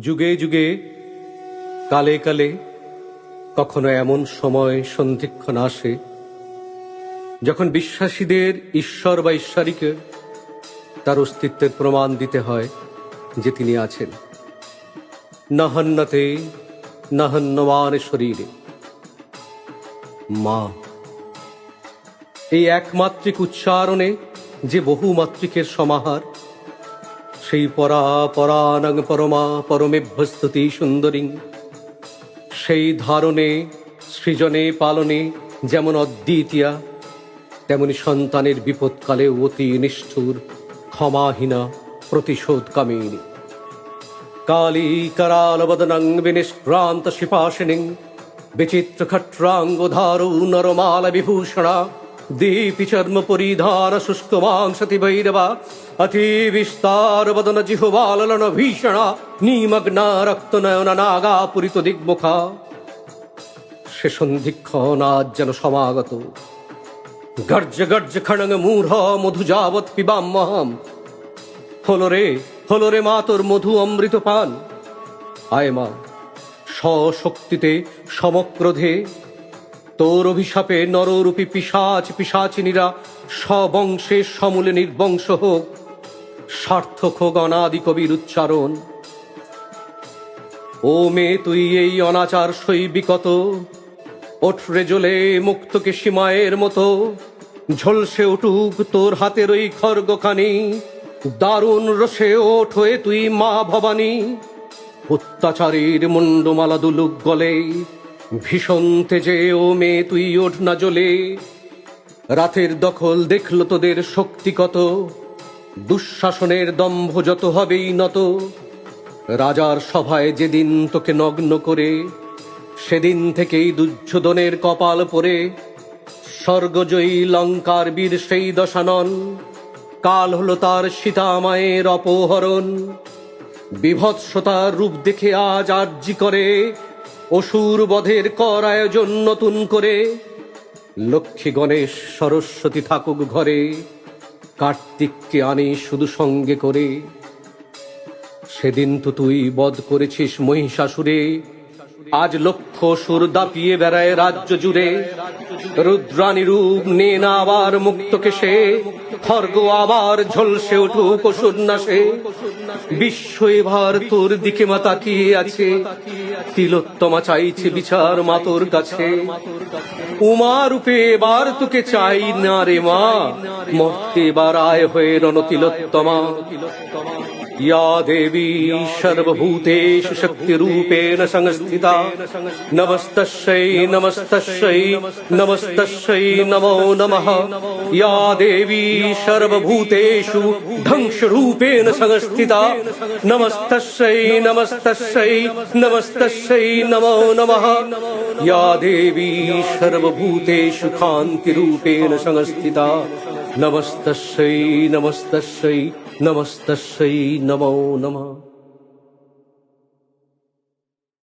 যুগে যুগে, কালে কালে, কখনো এমন সময় সন্ধিক্ষণ আসে, যখন বিশ্বাসীদের ঈশ্বর বা ঈশ্বরীকে তার অস্তিত্বের প্রমাণ দিতে হয় যে তিনি আছেন। নাহন্নতে নাহন্নমান শরীরে। মা, এই একমাত্রিক উচ্চারণে যে বহুমাত্রিকের সমাহার সেই পরা পরানং পরমা পরমেভ্যস্তুতি সুন্দরী সেই ধারণে, সৃজনে, পালনে যেমন অদ্বিতীয়া, তেমনি সন্তানের বিপদকালে অতি নিষ্ঠুর, ক্ষমাহীনা প্রতিশোধ কামিনী কালী করালবদনং বিনিষ্ক্রান্ত শিপাশিনী বিচিত্র খট্রাঙ্গধারৌ নরমাল বিভূষণা মাংসতি ভৈরবা, অতি বিস্তার বদন জিহ্বালন ভীষণা, নিমগ্না রক্ত নয়ন নাগা পুরিত দিগ্মুখা। সে সন্ধিক্ষণ আজ যেন সমাগত। গর্জ গর্জ খড়ং মূঢ় মধু যাবৎ পিবাম্যহম হলো রে রে মা তোর মধু অমৃত পান। আয় মা, স্বশক্তিতে সমক্রোধে তোর অভিশাপে নররূপী পিসাচ পিসাচিনীরা স্ববংশে সমূলে নির্বংশ হোক। সার্থক হোক অনাদি কবির উচ্চারণ। ও মে তুই এই অনাচার সৈবিকত ওঠরে জ্বলে মুক্তকে সীমায়ের মতো। ঝলসে উঠুক তোর হাতের ওই খর্গখানি, দারুণ রসে ওঠ হয়ে তুই মা ভবানী। অত্যাচারীর মুন্ডমালা দুলুক গলে ভীষণ তেজে ও মে তুই ওঠ না জ্বলে রাতের দখল দেখল তোদের শক্তি কত? দুঃশাসনের দম্ভ যত হবেই নত। রাজার সভায় যেদিন তোকে নগ্ন করে, সেদিন থেকেই দুর্যোধনের কপাল পরে। স্বর্গজয়ী লঙ্কার বীর সেই দশানন, কাল হলো তার সীতামায়ের অপহরণ। বিভৎসতার রূপ দেখে আজ আর্জি করে অসুর বধের কর আয়োজন নতুন করে। লক্ষ্মী গণেশ সরস্বতী থাকুক ঘরে, কার্তিককে আনি শুধু সঙ্গে করে। সেদিন তো তুই বধ করেছিস মহিষাসুরে। আজ লক্ষ সুর দাপিয়ে বেড়ায় রাজ্য জুড়ে। রুদ্রানী রূপ নে না আবার মুক্তকে সে খর্গ আবার ঝলসে উঠুক নাশে বিশ্ব এবার তোর দিকে মা তাকিয়ে আছে, তিলোত্তমা চাইছে বিচার মা তোর কাছে। উমা রূপে এবার তোকে চাই না রে মা, মর্তে এবার আয় হয়ে রণ তিলোত্তমা। या देवी सर्वभूतेषु शक्तिरूपेण संस्थिता। नमस्तस्यै नमस्तस्यै नमस्तस्यै नमो नमः। या देवी सर्वभूतेषु ध्वंसरूपेण संस्थिता। नमस्तस्यै नमस्तस्यै नमस्तस्यै नमो नमः। या देवी सर्वभूतेषु कान्तिरूपेण संस्थिता। नमस्तस्यै नमस्तस्यै नमस्तस्यै नमो नमः